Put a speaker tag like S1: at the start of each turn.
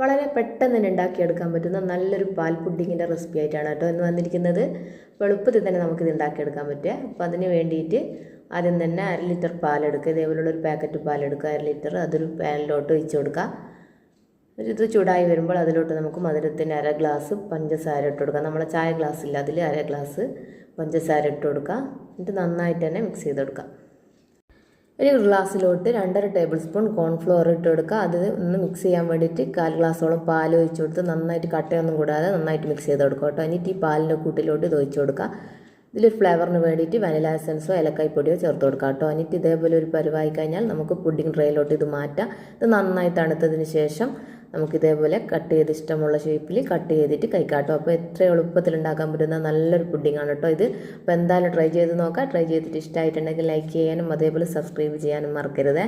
S1: വളരെ പെട്ടെന്ന് തന്നെ ഉണ്ടാക്കിയെടുക്കാൻ പറ്റുന്ന നല്ലൊരു പാൽ പുഡിങ്ങിന്റെ റെസിപ്പി ആയിട്ടാണ് കേട്ടോ ഇന്ന് വന്നിരിക്കുന്നത്. എളുപ്പത്തിൽ തന്നെ നമുക്കിത് ഉണ്ടാക്കിയെടുക്കാൻ പറ്റുക. അപ്പോൾ അതിന് വേണ്ടിയിട്ട് ആദ്യം തന്നെ അര ലിറ്റർ പാലെടുക്കുക. ഇതേപോലുള്ള ഒരു പാക്കറ്റ് പാലെടുക്കുക. അര ലിറ്റർ അതൊരു പാനിലോട്ട് ഒഴിച്ചു കൊടുക്കുക. ഇത് ചൂടായി വരുമ്പോൾ അതിലോട്ട് നമുക്ക് മധുരത്തിന് അര ഗ്ലാസ് പഞ്ചസാര ഇട്ട് കൊടുക്കാം നമ്മളെ ചായ ഗ്ലാസ് ഇല്ല. അതിൽ അര ഗ്ലാസ് പഞ്ചസാര ഇട്ട് കൊടുക്കുക. എന്നിട്ട് നന്നായിട്ട് തന്നെ മിക്സ് ചെയ്ത് കൊടുക്കുക ഒരു ഗ്ലാസ്സിലോട്ട് രണ്ടര ടേബിൾ സ്പൂൺ കോൺഫ്ലോർ ഇട്ട് കൊടുക്കുക. അത് ഒന്ന് മിക്സ് ചെയ്യാൻ വേണ്ടിയിട്ട് കാൽ ഗ്ലാസ്സോളം പാൽ ഒഴിച്ച് കൊടുത്ത് നന്നായിട്ട് കട്ടയൊന്നും കൂടാതെ നന്നായിട്ട് മിക്സ് ചെയ്ത് കൊടുക്കുക കേട്ടോ. എന്നിട്ട് ഈ പാലിന്റെ കൂട്ടിലോട്ട് ഇത് ഒഴിച്ച് കൊടുക്കുക. ഇതിലൊരു ഫ്ലേവറിന് വേണ്ടിയിട്ട് വനില എസൻസോ ഏലക്കായ് പൊടിയോ ചേർത്ത് കൊടുക്കുക കേട്ടോ. എന്നിട്ട് ഇതേപോലെ ഒരു പരുവായി കഴിഞ്ഞാൽ നമുക്ക് പുഡിംഗ് ട്രേയിലോട്ട് ഇത് മാറ്റാം. ഇത് നന്നായി തണുത്തതിന് ശേഷം നമുക്ക് ഇതേപോലെ കട്ട് ചെയ്ത് ഇഷ്ടമുള്ള ഷേപ്പിൽ കട്ട് ചെയ്തിട്ട് കൈക്കാട്ടോ. അപ്പോൾ എത്ര എളുപ്പത്തിൽ ഉണ്ടാക്കാൻ പറ്റുന്ന നല്ലൊരു പുഡിംഗ് ആണ് കേട്ടോ ഇത്. അപ്പോൾ എന്തായാലും ട്രൈ ചെയ്ത് നോക്കാം. ട്രൈ ചെയ്തിട്ട് ഇഷ്ടമായിട്ടുണ്ടെങ്കിൽ ലൈക്ക് ചെയ്യാനും അതേപോലെ സബ്സ്ക്രൈബ് ചെയ്യാനും മറക്കരുതേ.